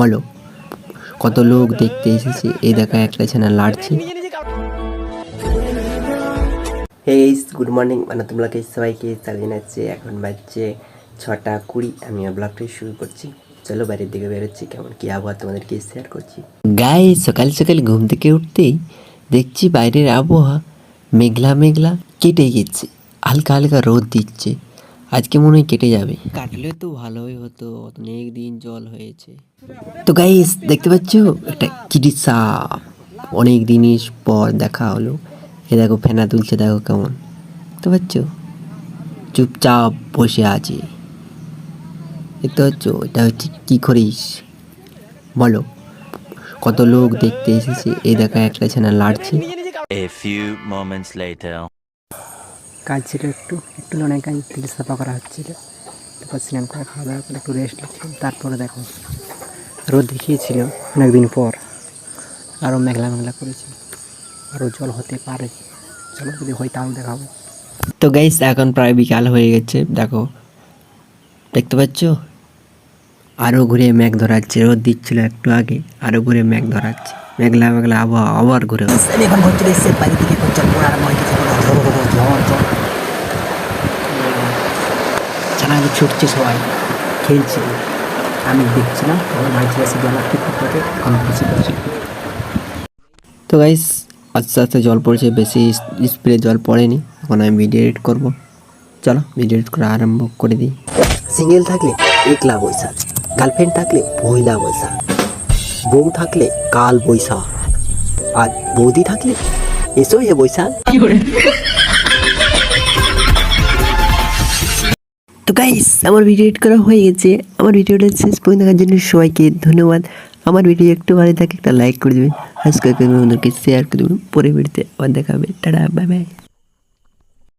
বলো কত লোক দেখতে এসেছে? এই দেখা একটা ছেনা লাড়ছে। হে গুড মর্নিং মানে তোমরাকে সবাইকে চালিয়ে জানাচ্ছে। এখন বাজছে ছটা কুড়ি। আমি ব্লগটা শুরু করছি। চলো বাইরের দিকে বেরোচ্ছি। কেমন কি আবহাওয়া তোমাদেরকে শেয়ার করছি। গায়ে সকাল সকাল ঘুম থেকে উঠতেই দেখছি বাইরের আবহাওয়া মেঘলা মেঘলা কেটে গেছে। হালকা হালকা রোদ দিচ্ছে। আজকে মনে হয় কেটে যাবে। কাটলে তো ভালোই হতো অনেক দিন জল হয়েছে। তো গাইস দেখতে পাচ্ছ? একটা কিডি সাপ। অনেক দিনের পর দেখা হলো। এ দেখো ফেনা তুলছে দেখো কেমন। দেখতে পাচ্ছ? চুপচাপ বসে আছে। দেখতে পাচ্ছ? এটা হচ্ছে কি করিস বলো কত লোক দেখতে এসেছে? এই দেখা একটা ছেনা লাড়ছে। A few moments later. কাজ ছিল একটু একটু অনেক কাজ তেল সাফা করা হচ্ছিল। তারপর স্নান করে খাওয়া দাওয়া করে একটু রেস্ট নিচ্ছিলাম। তারপরে দেখো রোদ দেখিয়েছিল অনেকদিন পর আরও মেঘলা মেঘলা করেছে। আরও জল হতে পারে। চলো যদি হয় তাও দেখাবো। তো গাইস এখন প্রায় বিকাল হয়ে গেছে। দেখো দেখতে পাচ্ছ? আরও ঘুরে মেঘ ধরাচ্ছে রোদ দিচ্ছিল একটু আগে আরও ঘুরে মেঘ ধরাচ্ছে। মেঘলা মেঘলা আবহাওয়া আবার ঘুরে এখন ঘর চলে এসেছি বাড়ি থেকে পর আরম্ভ হয়ে গেছে ঝড় ঝড় ঝড় ছানাকে ছুটছে সবাই। খেলছে। আমি দেখছিলাম তখন বাড়ি চলে এসে জল ঠিক খুশি করছি তো গাইস আস্তে আস্তে জল পড়ছে বেশি স্প্রে জল পড়েনি। এখন আমি ভিডিও এডিট করব। চলো ভিডিও এডিট করা আরম্ভ করে দিই। সিঙ্গেল থাকলে একলা বৈশাখ গার্লফ্রেন্ড থাকলে পয়লা বৈশাখ বউ থাকলে কাল বৈশাখ। আর বৌদি থাকলে এসো এ বৈশাখ। তো গাইস আমার ভিডিও এডিট করা হয়ে গেছে। আমার ভিডিওটা শেষ পর্যন্ত দেখার জন্য সবাইকে ধন্যবাদ। আমার ভিডিও একটু ভালো থাকে, একটা লাইক করে দেবেন। সাবস্ক্রাইব করে শেয়ার করে দেবেন। পরে ভিডিওতে আবার দেখাবে। Tata bye bye